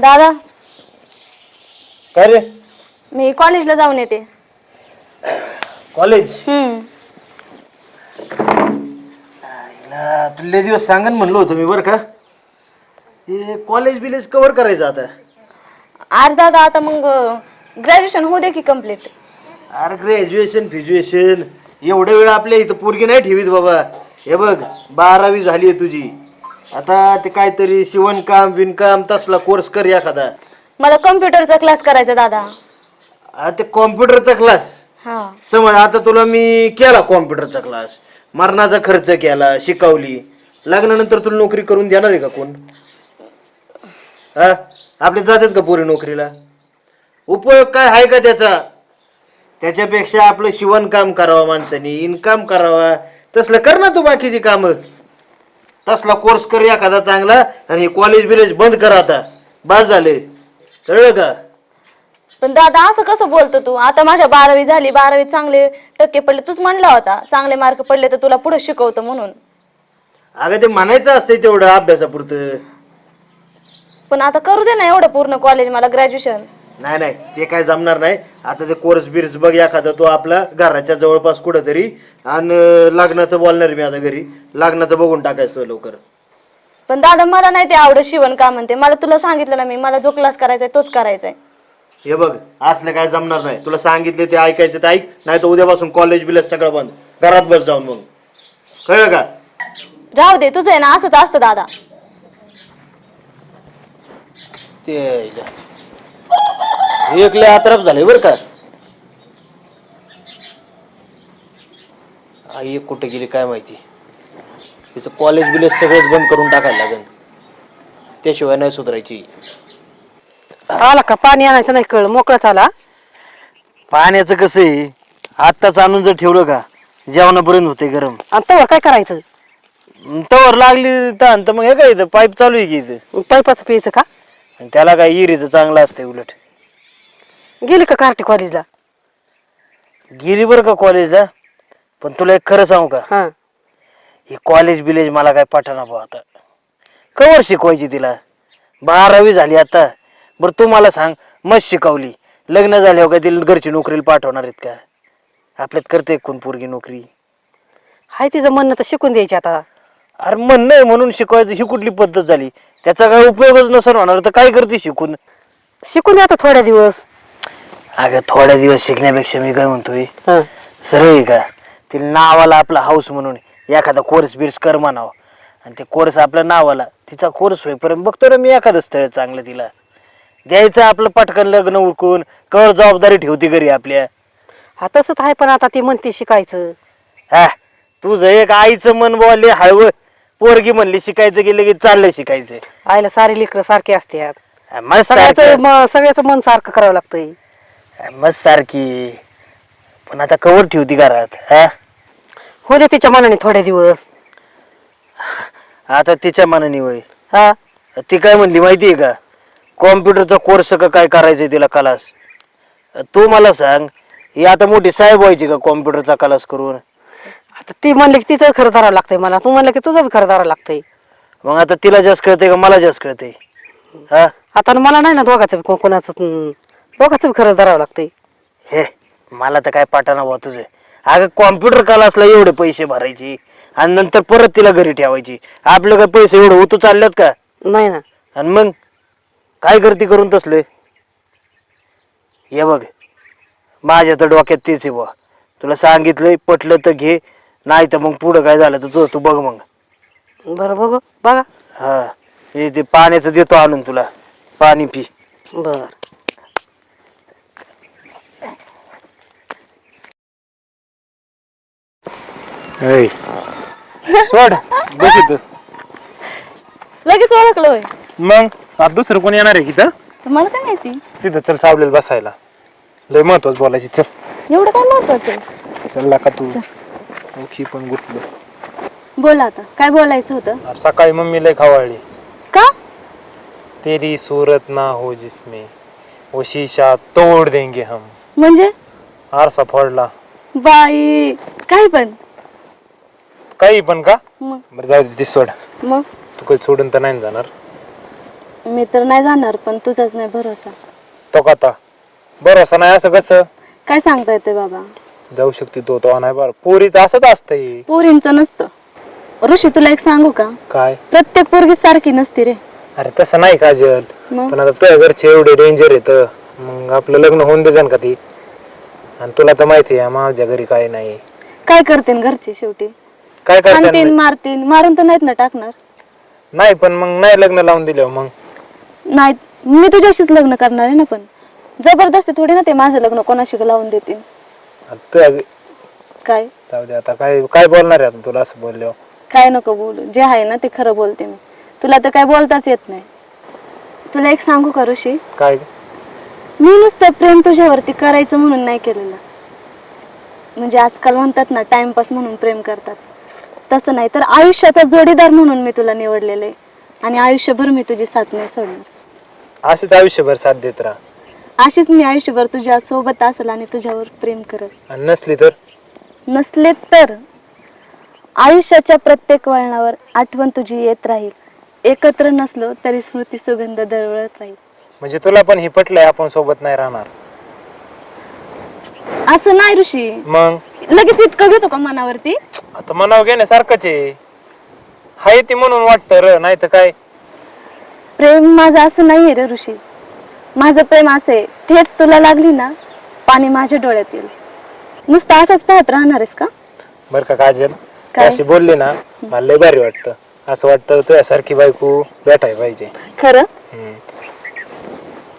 दादा काय रे? मी कॉलेजला जाऊन येते. कॉलेज हम्म. तुला दिवस सांगन म्हणलो होतो मी बरं का. हे कॉलेज बिलेज कव्हर करायचं आता. अरे दादा आता मग ग्रॅज्युएशन होऊ दे की कंप्लीट अरे ग्रॅज्युएशन फिज्युएशन एवढ्या वेळ आपल्या इथं पोरगी नाही ठेवीत बाबा. हे बघ बारावी झाली आहे तुझी. आता ते काहीतरी शिवणकाम विणकाम तसला कोर्स कर एखादा. मला कम्प्युटरचा क्लास करायचा दादा. आता ते कॉम्प्युटरचा क्लास हा. समज आता तुला मी केला कॉम्प्युटरचा क्लास मरणाचा खर्च केला शिकवली. लग्नानंतर तुला नोकरी करून देणार आहे का कोण? हा आपले जातात का पोरी नोकरीला? उपयोग काय आहे का त्याचा? त्याच्यापेक्षा आपलं शिवणकाम करावं माणसानी इन्कम करावा. तसलं कर ना तू बाकीची कामं. तसला कोर्स कर एखादा चांगला आणि कॉलेज बिलेज बंद कर आता. बस झाले. कळलं का? पण दादा असं कसं बोलतो तू? आता माझ्या बारावी झाली बारावीत चांगले टक्के पडले. तूच म्हणला होता चांगले मार्क पडले तर तुला पुढे शिकवतो म्हणून. अगं ते म्हणायचं असतंय तेवढं अभ्यासापुरतं. पण आता करू दे ना एवढं पूर्ण कॉलेज मला ग्रॅज्युएशन नाही नाही ते काय जमणार नाही. आता ते कोर्स बिर्स बघ एखादा तो आपला घराच्या जवळपास कुठंतरी. आणि लग्नाचं बोलणार मी आता घरी. लग्नाचं बघून टाकायचं तो लवकर. पण दादा मला नाही ते आवडत शिवण का म्हणते. मला तुला सांगितलं ना मी मला जो क्लास करायचा आहे तोच करायचा आहे. हे बघ असलं काय जमणार नाही. तुला सांगितले ते ऐकायचं ते ऐक नाही तर उद्यापासून कॉलेज बिलेज सगळं बंद. घरात बस जाऊन मग. कळलं का? राहू दे तुझं आहे ना असंच असतं दादा. ते एक लय आतरप झाले बरं का? आई एक कुठे गेली काय माहिती? तिचं कॉलेज बिलेज सगळंच बंद करून टाकायला लागेल. त्याशिवाय नाही सुधारायची. आला का? पाणी आणायचं नाही कळ. मोकळाच आला. पाण्याचं कसं आहे? आत्ताच आणून जर ठेवलं का? जेवणापर्यंत होते गरम. आणि तेव्हा काय करायचं? तवर लागली ताण तर मग हे काय इथं? पाईप चालू आहे की इथं? पाईपाचं प्यायचं का? आणि त्याला काय इरीचं चांगलं असतंय उलट. गेली का कार्टी कॉलेजला गेली बरं का कॉलेजला पण तुला एक खरं सांगू का? हा. हे कॉलेज बिलेज मला काय पाठवणार भाऊ आता. कवर शिकवायची तिला? बारावी झाली आता. बरं तू मला सांग मस्त शिकवली. लग्न झाल्यावर काय तिला घरची नोकरीला पाठवणार आहेत का? आपल्यात करते कोण पोरगी नोकरी. हाय तिचं म्हणणं तर शिकून द्यायची आता. अरे म्हणणं आहे म्हणून शिकवायचं. ही कुठली पद्धत झाली? त्याचा काय उपयोगच नसेल होणार तर काय करते शिकून? शिकून द्या आता थोड्या दिवस. अगं थोड्या दिवस शिकण्यापेक्षा मी काय म्हणतोय? हा. सरळ आहे का? तिला नावाला आपला हाऊस म्हणून एखादा कोर्स बिर्स कर म्हणावं. आणि ते कोर्स आपल्या नावाला तिचा कोर्स होईपर्यंत बघतो ना मी एखादं स्थळ चांगलं तिला. द्यायचं आपलं पटकन लग्न उरकून कवर जबाबदारी ठेवती घरी आपल्या. हा तसंच आहे पण आता ती म्हणते शिकायचं. हा तुझं एक आईचं मन बोलले हळवं. पोरगी म्हणली शिकायचं गेलं की चाललं शिकायचं. आईला सारे लेकरं सारखे असतात. हा, मस्त सगळ्याचं सारखी. म- सगळ्याचं मन सारखं करावं लागतंय. मस्त सारखी. पण आता कवर ठेवती घरात हा? हो दे तिच्या मनाने थोड्या दिवस. आता तिच्या मनाने होय. हा. ती काय म्हणली माहितीये का? कॉम्प्युटरचा कोर्स का काय करायचंय तिला क्लास तू मला सांग ही आता मोठी साहेब व्हायची का कॉम्प्युटरचा क्लास करून? आता ती म्हणली की तिचं खरं धरावं लागतंय मला तू म्हणलं की तुझं बी खरं धरावं लागतंय. मग आता तिला जास्त कळते का मला जास्त कळते हा? आता मला नाही ना दोघाचं कोणाचं हम्म, दोघाचं बी खरं धरावं लागतंय. हे मला तर काय पाठाना बुवा तुझं. अगं कॉम्प्युटर क्लासला एवढे पैसे भरायचे आणि नंतर परत तिला घरी ठेवायची. आपले काय पैसे एवढे होतो चालल्यात का? नाही ना. आणि मग? काय करते करून तसले? हे बघ माझ्या तर डोक्यात तेच आहे बुवा. तुला सांगितलंय पटलं तर घे नाही तर मग पुढं काय झालं तर तू तू बघ मग. बरं बघू बघा. हा हे ते पाण्याचं देतो आणून तुला. पाणी पी. बर. सोड बस इथं. लगेच ओळखलं होय. मग आता दुसरं कोण येणार आहे तिथं मला काय माहिती? तिथं चल सावलेलं बसायला. लय महत्वाचं बोलायची चल. एवढं काय महत्वाचं आहे? चल का तू. ओळखी पण गुतलो. बोला आता काय बोलायचं होतं? अरे सकाळी मम्मी लय खवाळली. का? तेरी सूरत ना हो जिसमें वो शीशा तोड़ देंगे हम. म्हणजे? आरसा फोडला. बाई काय पण. काही पण का? मग? बरं जाऊ दे ती सोड. मग? तू काही सोडून तर नाही ना जाणार. मी तर नाही जाणार पण तुझाच नाही भरोसा. तो कथा भरोसा नाही असं कसं? काय सांगता येते बाबा? जाऊ शकते तो तो नाही बरं. पोरीचं असंच असतंय पोरींचं नसतं. ऋषी तुला एक सांगू का? काय? प्रत्येक पोरगी सारखी नसती रे. अरे तसं नाही काजल. मग? पण आता तुझ्या घरचे एवढे डेंजर येत मग आपलं लग्न होऊन देते का ती? आणि तुला तर माहिती आहे माझ्या घरी काय नाही. काय करते घरची शेवटी? काय आणतीन मारतीन मारून तर नाहीत ना टाकणार. नाही पण मग नाही लग्न लावून दिलं मग. नाही मी तुझ्याशीच लग्न करणार आहे ना पण. जबरदस्ती थोडी ना ते माझं लग्न कोणाशी लावून देतील. काय? जाऊ दे आता काय काय बोलणार आहे आता तुला असं बोलल्यावर काय नको बोलू. जे आहे ना ते खरं बोलते मी. तुला तर काय बोलताच येत नाही. तुला एक सांगू का ऋषी? काय? मी नुसतं प्रेम तुझ्यावरती करायचं म्हणून नाही केलेलं. म्हणजे आजकाल म्हणतात ना टाइमपास म्हणून प्रेम करतात. तसं नाही. तर आयुष्याचा जोडीदार म्हणून मी तुला निवडलेलं. आहे आणि आयुष्यभर मी तुझी साथ नाही सोडणार. असेच आयुष्यभर साथ देत राहा. अशीच मी आयुष्यभर तुझ्या सोबत असेल आणि तुझ्यावर प्रेम करत. आणि नसली तर? नसले तर? आयुष्याच्या प्रत्येक वळणावर आठवण तुझी येत राहील. एकत्र नसलो तरी स्मृती सुगंध दरवळत राहील. म्हणजे तुला पण हे पटलंय आपण सोबत नाही राहणार. असं नाही ऋषी. मग? लगेच इतकं घेतो का मनावरती? आता मनाव घेण्यासारखंच आहे. हाय ती म्हणून वाटतं र नाही तर काय? प्रेम माझं असं नाहीये रे ऋषी. माझं प्रेम असं आहे. तेच तुला लागली ना पाणी माझ्या डोळ्यात येईल. नुसतं असंच पाहत राहणार आहेस का? बर का काजल? काय? अशी बोलली ना मला लय भारी वाटतं. असं वाटतं तुझ्यासारखी बायको भेटाय पाहिजे. खरं.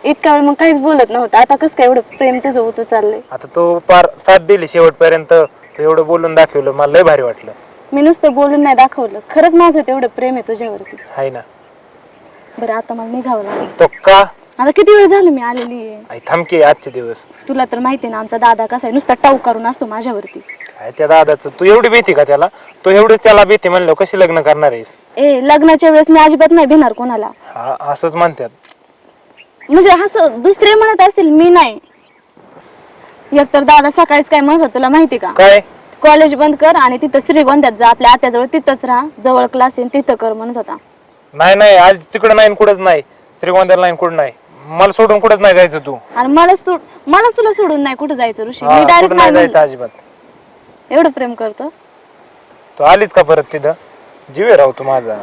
इतका वेळ मग काहीच बोलत नव्हतं. आता कसं काय एवढं प्रेम तुझं होतं चाललंय? आता तू पार साथ दिली शेवटपर्यंत. तू एवढं बोलून दाखवलं. मला लय भारी वाटलं. मी नुसतं बोलून नाही दाखवलं. खरंच माझं तेवढं प्रेम आहे तुझ्यावरती. हाय ना. बरं आता मला निघावं लागेल. तो का? आता किती वेळ झालं मी आलेली आहे? आई थांबके आजचे दिवस. तुला तर माहिती आहे ना आमचा दादा कसा आहे. नुसता टाऊ करून असतो माझ्यावरती. काय त्या दादाचं. तू एवढी भीती का त्याला? तू एवढीच त्याला भीती म्हणलं कशी लग्न करणार आहेस? ए लग्नाच्या वेळेस मी अजिबात नाही भिणार कोणाला. हा असंच म्हणतात. म्हणजे असं दुसरे म्हणत असतील मी नाही. एकतर दादा सकाळीच काय म्हणत होता, तुला माहिती का? काय? कॉलेज बंद कर आणि तिथं श्रीगोंद्यात जा आपल्या आत्याजवळ तिथंच राहा जवळ क्लास आहे तिथं कर म्हणत होता. नाही नाही आज तिकडं नाही कुठंच नाही. श्रीगोंद्याला नाही कुठं नाही. मला सोडून कुठंच नाही जायचं तू. आणि मला सोड मलाच तुला सोडून नाही कुठं जायचं ऋषी? हा, मी डायरेक्ट कुठं नाही नाही जायचं म्हणलं. अजिबात एवढं प्रेम करतो. तू आलीच का परत तिथं? जीवे राहू तू माझा.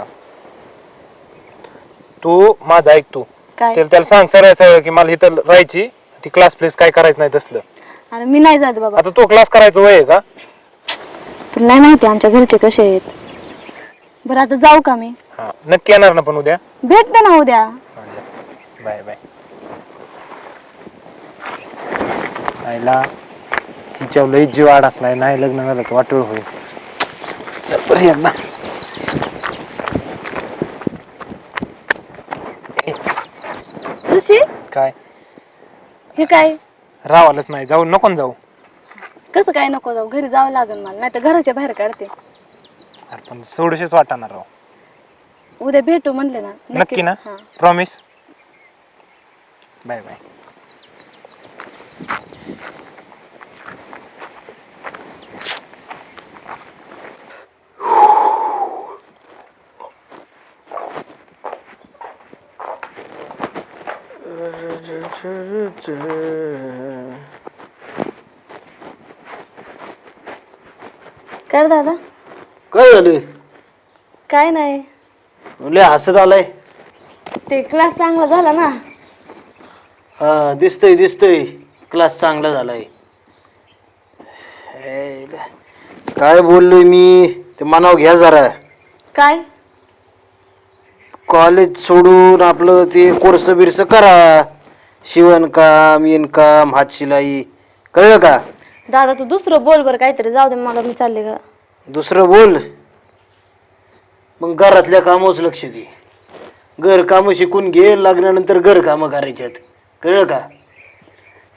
तू माझा ऐक तू. काय? त्याला त्याला सांग सरळ की मला इथं राहायची ती क्लास प्लेस काय करायचं नाही तसलं. आणि मी नाही जात बाबा. आता तो क्लास करायचं वय आहे का? तुला नाही माहिती आमच्या घरचे कसे आहेत? बरं आता जाऊ का मी? हा नक्की येणार ना पण उद्या? भेटते ना उद्या. Bye bye. आईला हिच्यावर लई जीव अडकलाय नाही लग्न झालं तर वाटोळ होईल. चल बरं ये ना ऋषी काय? हे काय? रावालच नाही जाऊ नको ना जाऊ. कसं काय नको जाऊ? घरी जावं लागेल मला नाही तर घराच्या बाहेर काढते. अरे पण सोडशेच वाटणार राव. उद्या भेटू म्हणले ना नक्की ना? हा. Promise bye bye. काय रे दादा. काय झालं? काय नाही. लय हसत आलाय. ते क्लास चांगला झाला ना. हा दिसतंय दिसतंय. क्लास चांगला झालाय. काय बोललोय मी? ते मनाव घ्या जरा. काय? कॉलेज सोडून आपलं ते कोर्स बिर्स करा. शिवणकाम इनकाम हातशिलाई कळलं का? दादा तू दुसरं बोल बरं काहीतरी. जाऊ दे मला मी चालले का दुसरं बोल. मग घरातल्या कामावच लक्ष दे. घर कामं शिकून घे लग्नानंतर घर कामं करायच्यात. कळलं का?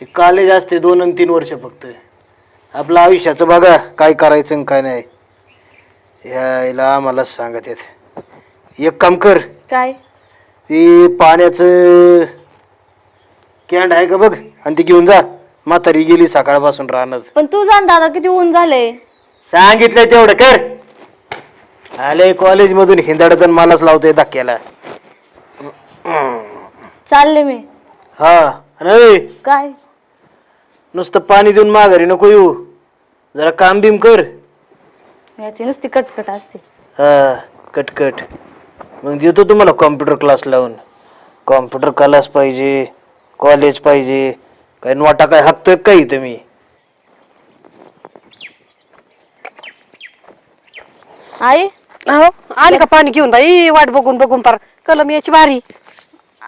हे कॉलेज असते दोन आणि तीन वर्ष फक्त. आपलं आयुष्याचं बघा काय करायचं आणि काय नाही. यायला आम्हालाच सांगत आहेत. एक काम कर. काय? ती पाण्याचं कॅन्ड आहे का बघ? आणि ती घेऊन जा. म्हातारी गेली सकाळपासून राहणार पण तू जाण दादा किती ऊन झाले सांगितलं तेवढं कर. आले कॉलेज मधून हिंदाडत मलाच लावतोय धक्क्याला. चालले मी. हा आणि काय? नुसतं पाणी देऊन माघारी नको येऊ. जरा काम बिम कर. याची नुसती कटकट असते. हा कटकट. मग देतो तुम्हाला कॉम्प्युटर क्लास लावून. कॉम्प्युटर क्लास पाहिजे. कॉलेज पाहिजे काय नोटा काय हाकतोय काही तुम्ही आई? अहो आली का पाणी घेऊन बाई? वाट बघून बघून पार. कलम याची बारी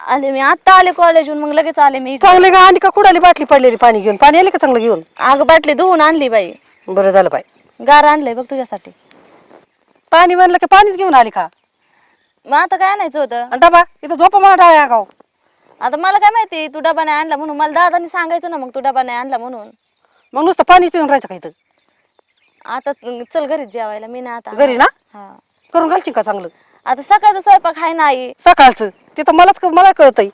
आले मी. आता आले कॉलेजहून मग लगेच आले मी. चांगले का? आणि का? कुडाली बाटली पडलेली पाणी घेऊन. पाणी आले का चांगलं घेऊन? आग बाटली धुवून आणली बाई. बरं झालं बाई. गार आणलंय बघ तुझ्यासाठी. पाणी म्हणलं की पाणीच घेऊन आली का? मग आता काय आणायचं होतं? आणि डबा इथं झोपा मला डाव्या गाव आता मला काय माहिती तू डबा नाही आणला म्हणून. मला दादानी सांगायचं ना मग तू डबा नाही आणला म्हणून. मग नुसतं पाणी पिऊन राहायचं का इथं? आता चल घरीच जेवायला मी नाही आता घरी ना? हा. करून घालशील का चांगलं? आता सकाळचा स्वयंपाक आहे नाही सकाळचं? ते तर मलाच मला कळतंय.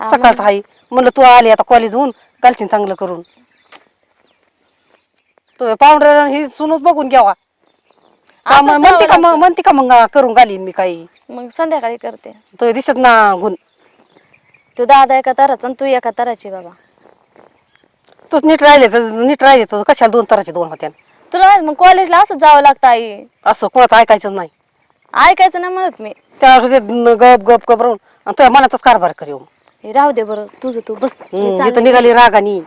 हा, सकाळचं आहे म्हणलं तू आली आता कॉलेज होऊन घालशील चांगलं करून. तो पावडर ही सुनच बघून घ्यावा. का असंच मग म्हणते जावं का मग. म्हणते का मग करून घालीन मी काही. मग संध्याकाळी करते. तो दिसत ना गुण तू दादा एका तराचा आणि तू एका तराची बाबा. तूच नीट राहिले तर नीट राहिले तर कशाला दोन तराचे दोन होत्या? तुला मग कॉलेजला असंच जावं लागतं आई. असं कोणाचं ऐकायचं नाही. ऐकायचं ना म्हणत मी. त्याला ते गप गप गप राहून. आणि तुझ्या मनाचाच कारभार कर येऊ हे राहू दे बरं तुझं तू बस. इथं निघाली रागानी.